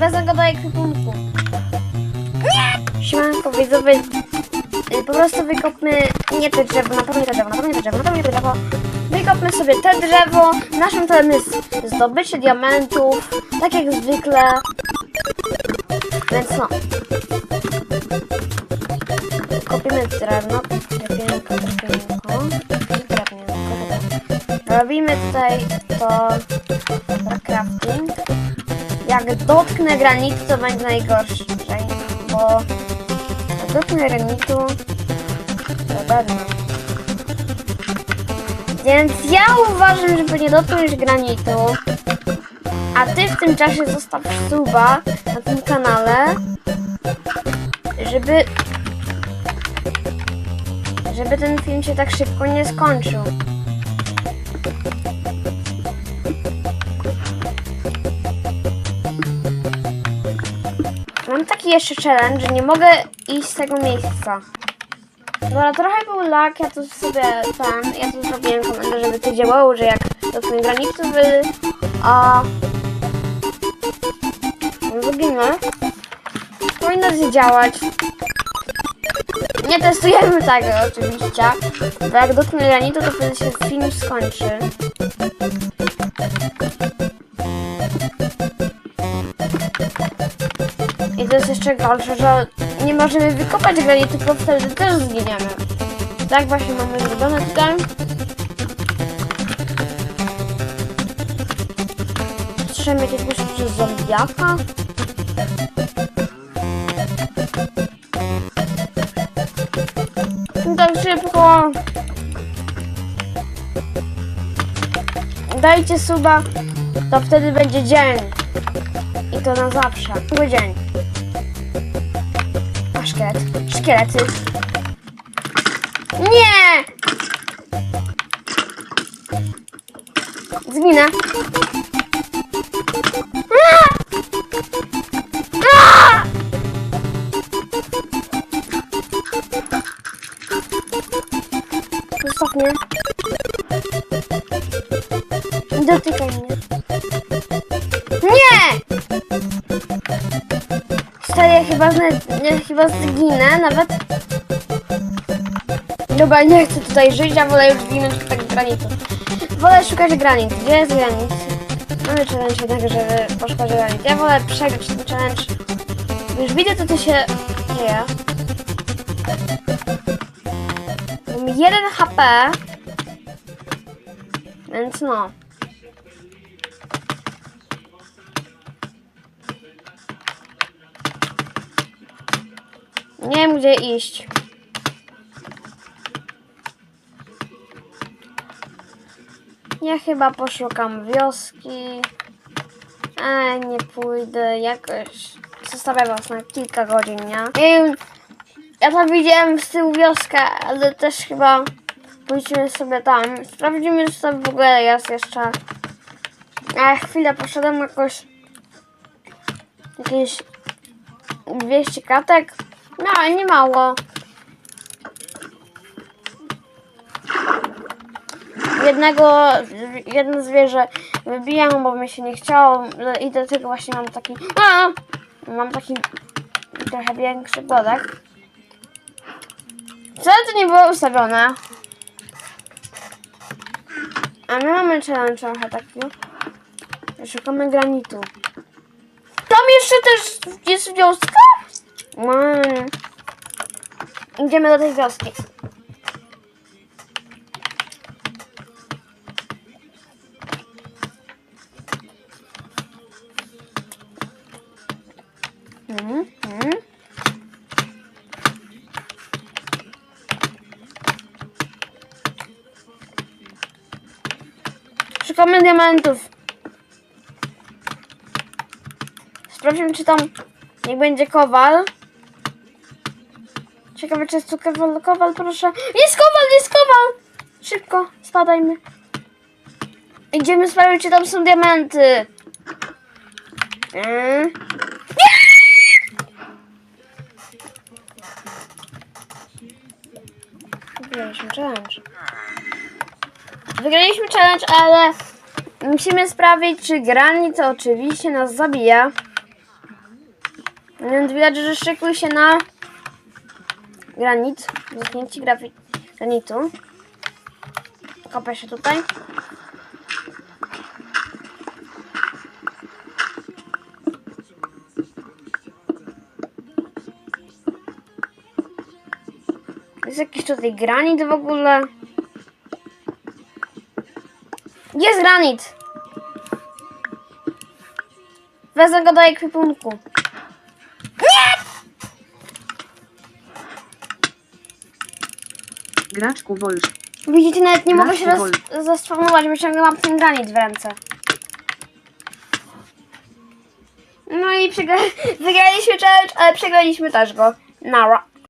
wezmę go do ekwipunku. Nie! Siemanko, widzowie. Y, Po prostu wykopmy nie te drzewo, na pewno nie te drzewo, na pewno nie te drzewo, na pewno nie te drzewo. Wykopmy sobie te drzewo. Naszym celem jest zdobycie diamentów, tak jak zwykle. Więc no. Kopimy drewno, drewienko, Robimy tutaj to crafting. Jak dotknę granitu, to będzie najgorsze, bo jak dotknę granitu, to będę. Więc ja uważam, żeby nie dotknąć granitu, a ty w tym czasie zostaw suba na tym kanale, żeby żeby ten film się tak szybko nie skończył. Taki jeszcze challenge, że nie mogę iść z tego miejsca. Dobra, trochę był lag, ja tu sobie ten, ja tu zrobiłem komendę, żeby to działało, że jak dotknę granicy wy, a zginę, powinno to działać. Nie testujemy tego oczywiście, bo jak dotknę granicy, to wtedy się film skończy. I to jest jeszcze gorsze, że nie możemy wykopać granicy, bo wtedy też zginiemy. Tak właśnie mamy zrobione tutaj. Strzemy jakiegoś zombiaka. No Tak szybko. Dajcie suba, to wtedy będzie dzień. I to na zawsze. Cały dzień. A szkielet. Szkielety. Nie! Zginę. Zostaw mnie. Nie Dotykaj chyba, ja chyba zginę, nawet... Dobra, nie chcę tutaj żyć, ja wolę już zginąć tak granicy. Wolę szukać granic. Gdzie jest granic? Mamy challenge jednak, żeby poszukać granic. Ja wolę przegrać ten challenge. Już widzę, co tu się dzieje. Mam jeden HP. Więc no. Nie wiem gdzie iść. Ja chyba poszukam wioski. E, nie pójdę jakoś. Zostawię was na kilka godzin, nie? Ja tam widziałem z tyłu wioskę, ale też chyba pójdźmy sobie tam. Sprawdzimy, czy tam w ogóle jest jeszcze. A chwilę poszedłem jakoś jakieś 200 katek. No, nie mało. Jednego, jedno zwierzę wybijam, bo mi się nie chciało i do tego właśnie mam taki, a, mam taki trochę większy głodek. Wcale to nie było ustawione. A my mamy challenge trochę taki. Szukamy granitu. Tam jeszcze też jest wioska? Mm. Idziemy do tej wioski. Mhm, mhm. Szukamy diamentów. Sprawdźmy, czy tam nie będzie kowal. Ciekawe, czy jest tu kowal, kowal, proszę. Jest kowal, jest kowal! Szybko, spadajmy. Idziemy sprawdzić, czy tam są diamenty. Mm. Wygraliśmy challenge. Wygraliśmy challenge, ale musimy sprawdzić, czy granic oczywiście nas zabija. Więc widać, że szykuj się na granit. Zamknięcie grafi- granitu. Kopię się tutaj. Jest jakiś tutaj granit w ogóle. Jest granit! Wezmę go do ekwipunku. Graczku Wolsz. Widzicie, nawet nie mogę się Nasz roz- bo ciągle mam ten granit w ręce. No i przegra- wygraliśmy challenge, ale przegraliśmy też go. Nara.